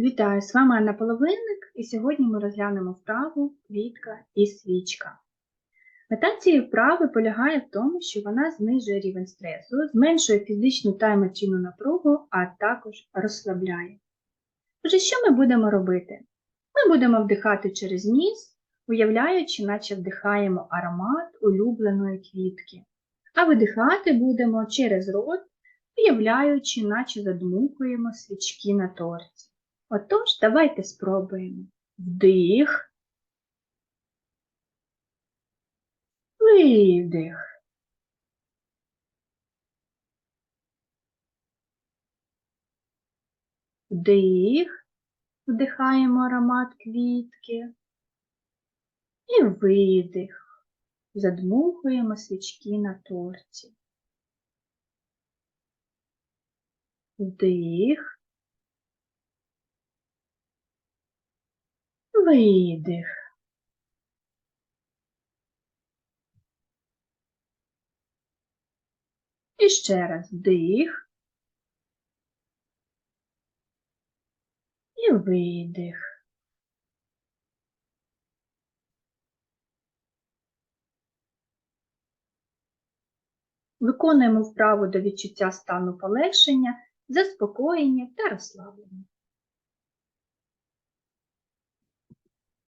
Вітаю, з вами Анна Половинник, і сьогодні ми розглянемо вправу квітка і свічка. Мета цієї вправи полягає в тому, що вона знижує рівень стресу, зменшує фізичну та емоційну напругу, а також розслабляє. Отже, що ми будемо робити? Ми будемо вдихати через ніс, уявляючи, наче вдихаємо аромат улюбленої квітки, а видихати будемо через рот, уявляючи, наче задмухуємо свічки на торті. Отож, давайте спробуємо. Вдих. Видих. Вдих. Вдихаємо аромат квітки. І видих. Задмухуємо свічки на торті. Вдих. Видих. І ще раз вдих. І видих. Виконуємо вправу до відчуття стану полегшення, заспокоєння та розслаблення.